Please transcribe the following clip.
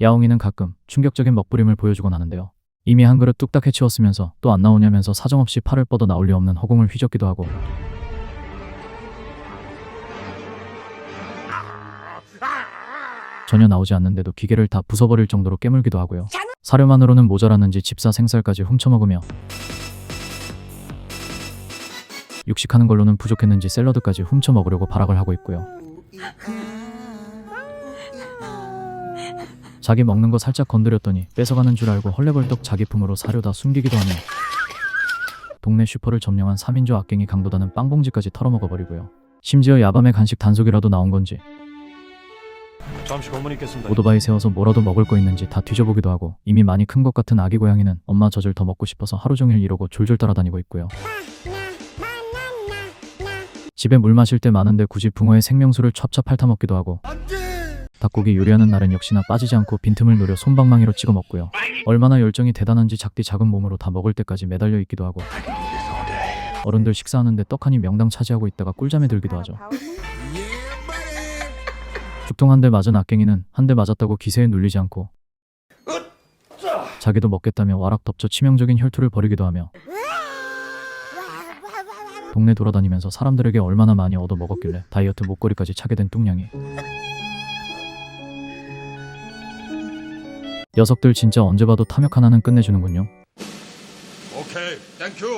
야옹이는 가끔 충격적인 먹부림을 보여주곤 하는데요. 이미 한 그릇 뚝딱 해치웠으면서 또 안 나오냐면서 사정없이 팔을 뻗어 나올 리 없는 허공을 휘젓기도 하고 전혀 나오지 않는데도 기계를 다 부숴버릴 정도로 깨물기도 하고요. 사료만으로는 모자랐는지 집사 생쌀까지 훔쳐먹으며 육식하는 걸로는 부족했는지 샐러드까지 훔쳐먹으려고 발악을 하고 있고요. 자기 먹는 거 살짝 건드렸더니 뺏어가는 줄 알고 헐레벌떡 자기 품으로 사료 다 숨기기도 하며 동네 슈퍼를 점령한 3인조 악갱이 강도다는 빵봉지까지 털어먹어버리고요. 심지어 야밤에 간식 단속이라도 나온 건지 잠시 검문 있겠습니다. 오토바이 세워서 뭐라도 먹을 거 있는지 다 뒤져보기도 하고 이미 많이 큰 것 같은 아기 고양이는 엄마 젖을 더 먹고 싶어서 하루 종일 이러고 졸졸 따라다니고 있고요. 집에 물 마실 때 많은데 굳이 붕어의 생명수를 찹찹 핥아먹기도 하고 닭고기 요리하는 날은 역시나 빠지지 않고 빈틈을 노려 손방망이로 찍어 먹고요. 얼마나 열정이 대단한지 작디 작은 몸으로 다 먹을 때까지 매달려 있기도 하고 어른들 식사하는데 떡하니 명당 차지하고 있다가 꿀잠에 들기도 하죠. 죽통 한 대 맞은 악갱이는 한 대 맞았다고 기세에 눌리지 않고 자기도 먹겠다며 와락 덮쳐 치명적인 혈투를 벌이기도 하며 동네 돌아다니면서 사람들에게 얼마나 많이 얻어 먹었길래 다이어트 목걸이까지 차게 된 뚱냥이 녀석들 진짜 언제 봐도 탐욕 하나는 끝내주는군요. 오케이, 땡큐.